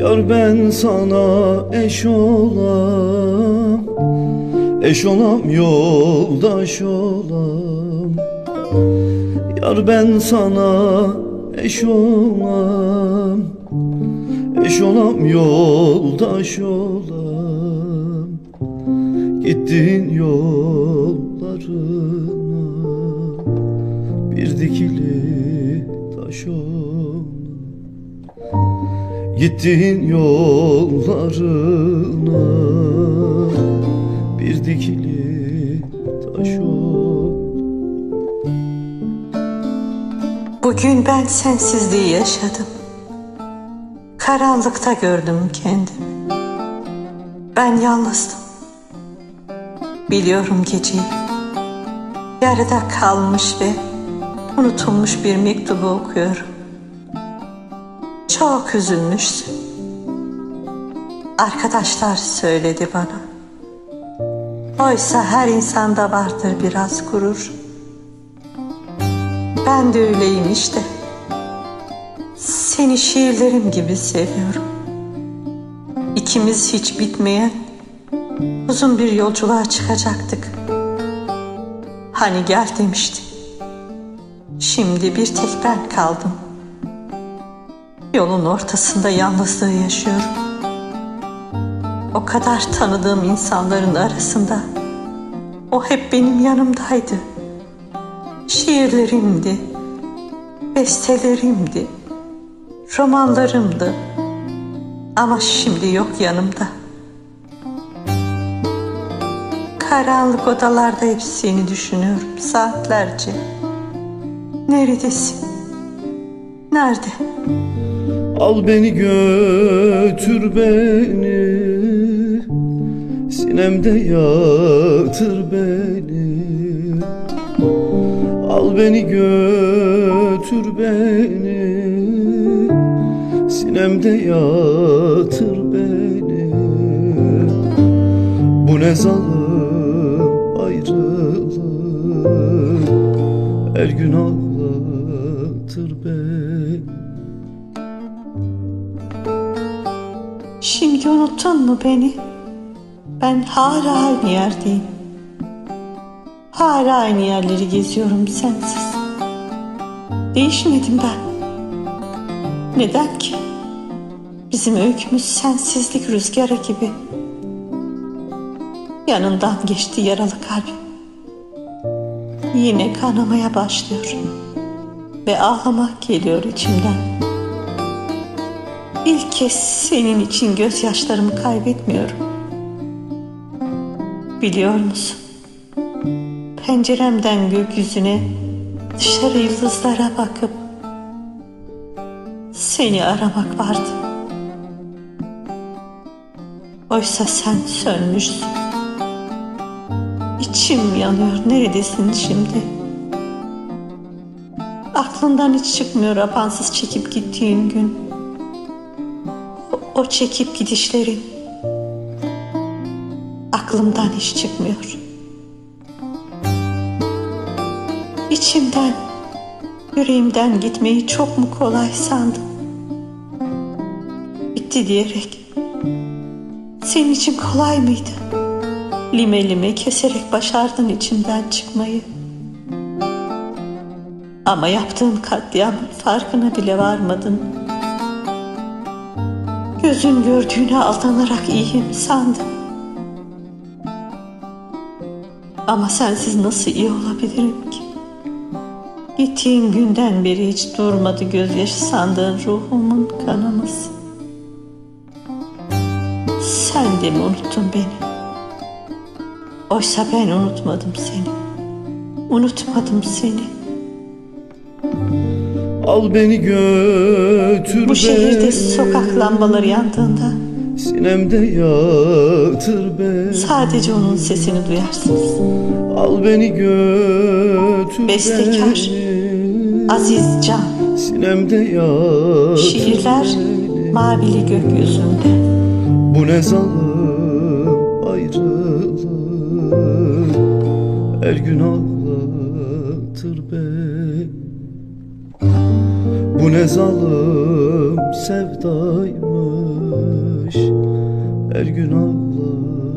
Yar ben sana eş olam. Eş olam yoldaş olam. Yar ben sana eş olam. Eş olam yoldaş olam. Gittiğin yollarına Bir dikili taş olam Gittiğin yollarına Bir dikili taş ol Bugün ben sensizliği yaşadım. Karanlıkta gördüm kendimi. Ben yalnızdım. Biliyorum geceyi. Yarıda kalmış ve unutulmuş bir mektubu okuyorum. Çok üzülmüşsün. Arkadaşlar söyledi bana. Oysa her insanda vardır biraz gurur. Ben de öyleyim işte. Seni şiirlerim gibi seviyorum. İkimiz hiç bitmeyen uzun bir yolculuğa çıkacaktık. Hani gel demişti. Şimdi bir tek ben kaldım. Yolun ortasında yalnızlığı yaşıyorum. O kadar tanıdığım insanların arasında o hep benim yanımdaydı. Şiirlerimdi, bestelerimdi, romanlarımdı. Ama şimdi yok yanımda. Karanlık odalarda hep seni düşünüyorum saatlerce. Neredesin? Nerede? Al beni götür beni. Sinemde yatır beni. Al beni götür beni. Sinemde yatır beni. Bu ne zalim ayrılık. Her gün ağlatır beni Şimdi unuttun mu beni? Ben hala aynı yerdeyim. Hala aynı yerleri geziyorum sensiz. Değişmedim ben. Neden ki? Bizim öykümüz sensizlik rüzgarı gibi. Yanından geçti yaralı kalbim. Yine kanamaya başlıyor. Ve ağlamak geliyor içimden. İlk kez senin için gözyaşlarımı kaybetmiyorum. Biliyor musun? Penceremden gökyüzüne, dışarı yıldızlara bakıp seni aramak vardı. Oysa sen sönmüşsün. İçim yanıyor. Neredesin şimdi? Aklından hiç çıkmıyor apansız çekip gittiğin gün. O, çekip gidişlerin. Aklımdan hiç çıkmıyor. İçimden, yüreğimden gitmeyi çok mu kolay sandım? Bitti diyerek. Senin için kolay mıydı? Lime lime keserek başardın içimden çıkmayı. Ama yaptığın katliamın farkına bile varmadın. Gözün gördüğüne aldanarak iyiyim sandım. Ama sensiz nasıl iyi olabilirim ki? Gittiğin günden beri hiç durmadı gözyaşı sandığın ruhumun kanaması. Sen de mi unuttun beni? Oysa ben unutmadım seni. Unutmadım seni. Al beni götür Bu şehirde beni sokak lambaları yandığında Sinemde yatır beni sadece onun sesini duyarsınız. Al beni götür Bestekar, beni Aziz Can, Sinemde yatır şiirler beni mavili gökyüzünde. Bu ne zalim ayrılık. Her gün ağlatır beni Bu ne zalim sevdaymış. Her gün ağlar